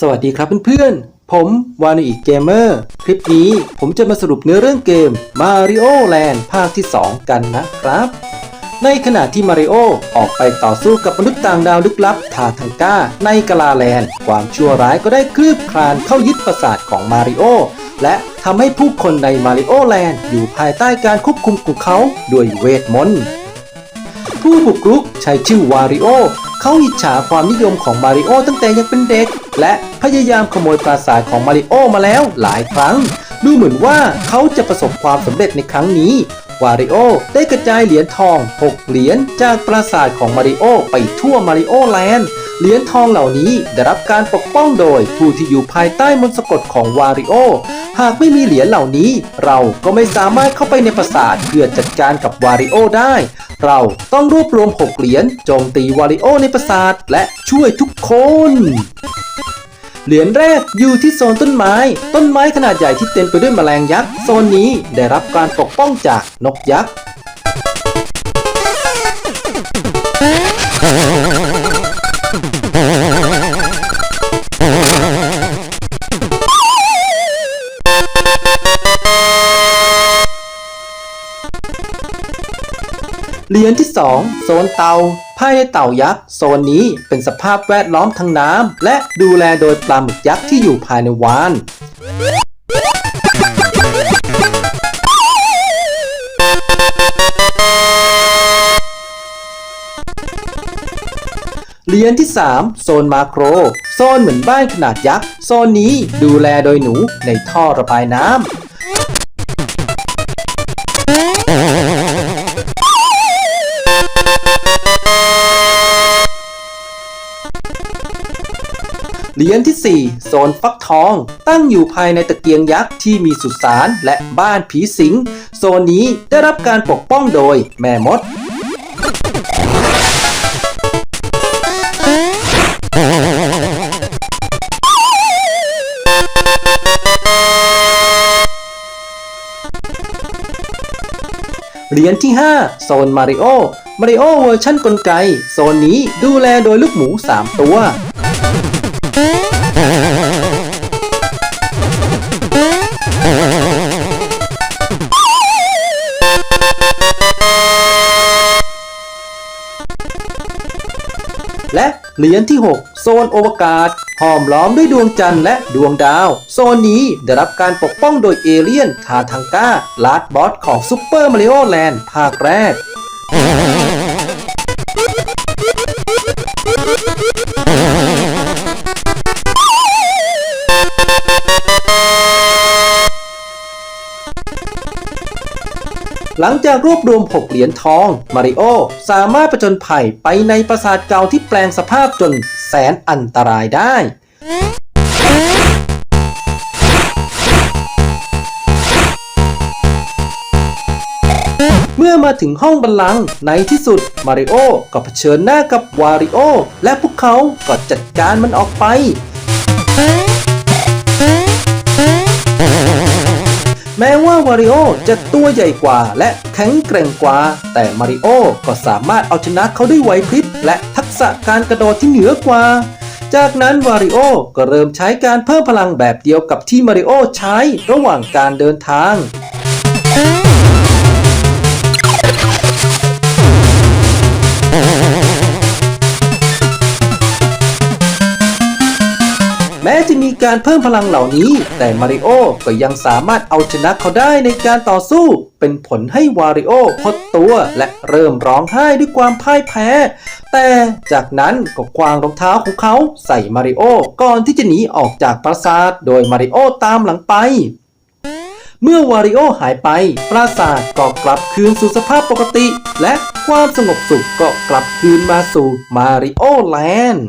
สวัสดีครับเพื่อนๆ ผมวานุอีกเกมเมอร์ คลิปนี้ผมจะมาสรุปเนื้อเรื่องเกม Mario Land ภาคที่ 2 กันนะครับ ในขณะที่มาริโอออกไปต่อสู้กับมนุษย์ต่างดาวลึกลับทาทังก้า ในกาลาแลนด์ ความชั่วร้ายก็ได้คลืบคลานเข้ายึดปราสาทของมาริโอ และทำให้ผู้คนในมาริโอแลนด์อยู่ภายใต้การควบคุมของเขาด้วยเวทมนต์ผู้บุกรุกใช้ชื่อวาริโอ เขาอิจฉาความนิยมของมาริโอตั้งแต่ยังเป็นเด็ก และพยายามขโมยปราสาทของมาริโอมาแล้วหลายครั้ง ดูเหมือนว่าเขาจะประสบความสำเร็จในครั้งนี้วาริโอได้กระจายเหรียญทอง 6 เหรียญจากปราสาทของมาริโอไปทั่วมาริโอแลนด์ เหรียญทองเหล่านี้ได้รับการปกป้องโดยผู้ที่อยู่ภายใต้มนต์สะกดของวาริโอ หากไม่มีเหรียญเหล่านี้ เราก็ไม่สามารถเข้าไปในปราสาทเพื่อจัดการกับวาริโอได้ เราต้องรวบรวม 6 เหรียญโจมตีวาริโอในปราสาทและช่วยทุกคน เหรียญแรกอยู่ที่โซนต้นไม้ ต้นไม้ขนาดใหญ่ที่เต็มไปด้วยแมลงยักษ์โซนนี้ได้รับการปกป้องจากนกยักษ์ เหรียญที่ 2 โซนเตาภายในเต่ายักษ์โซนนี้เป็นสภาพแวดล้อมทางน้ำและดูแลโดยปลาหมึกยักษ์ที่อยู่ภายในวานเหรียญที่ 3 โซนมาโคร โซนเหมือนบ้านขนาดยักษ์ โซนนี้ดูแลโดยหนูในท่อระบายน้ำ ยญที่ 4 โซนฟักทอง ตั้งอยู่ภายในตะเกียงยักษ์ที่มีสุสานและบ้านผีสิง โซนนี้ได้รับการปกป้องโดยแม่มดเหรียญที่ 5 โซนมาริโอ มาริโอเวอร์ชั่นกลไก โซนนี้ดูแลโดยลูกหมู 3 ตัว และเหรียญที่ 6 โซนโอวกาศห้อมล้อมด้วยดวงจันทร์และดวงดาว โซนนี้ได้รับการปกป้องโดยเอเลี่ยนทาทังก้าลาดบอสของซูเปอร์มาริโอแลนด์ภาคแรก หลังจากรวบรวม 6 เหรียญทอง มาริโอสามารถประจนภัยไปในปราสาทเก่าที่แปลงสภาพจนแสนอันตรายได้เมื่อมาถึงห้องบัลลังก์ในที่สุด มาริโอก็เผชิญหน้ากับวาริโอและพวกเขาก็จัดการมันออกไป แม้ว่าวาริโอจะตัวใหญ่กว่าและแข็งแกร่งกว่า แต่มาริโอก็สามารถเอาชนะเขาด้วยไหวพริบและทักษะการกระโดดที่เหนือกว่า จากนั้นวาริโอก็เริ่มใช้การเพิ่มพลังแบบเดียวกับที่มาริโอใช้ระหว่างการเดินทาง การเพิ่มพลังเหล่านี้ แต่มาริโอก็ยังสามารถเอาชนะเขาได้ในการต่อสู้ เป็นผลให้วาริโอหดตัวและเริ่มร้องไห้ด้วยความพ่ายแพ้ แต่จากนั้นก็ควางรองเท้าของเขาใส่มาริโอก่อนที่จะหนีออกจากปราสาทโดยมาริโอตามหลังไปเมื่อวาริโอหายไป ปราสาทก็กลับคืนสู่สภาพปกติ และความสงบสุขก็กลับคืนมาสู่มาริโอแลนด์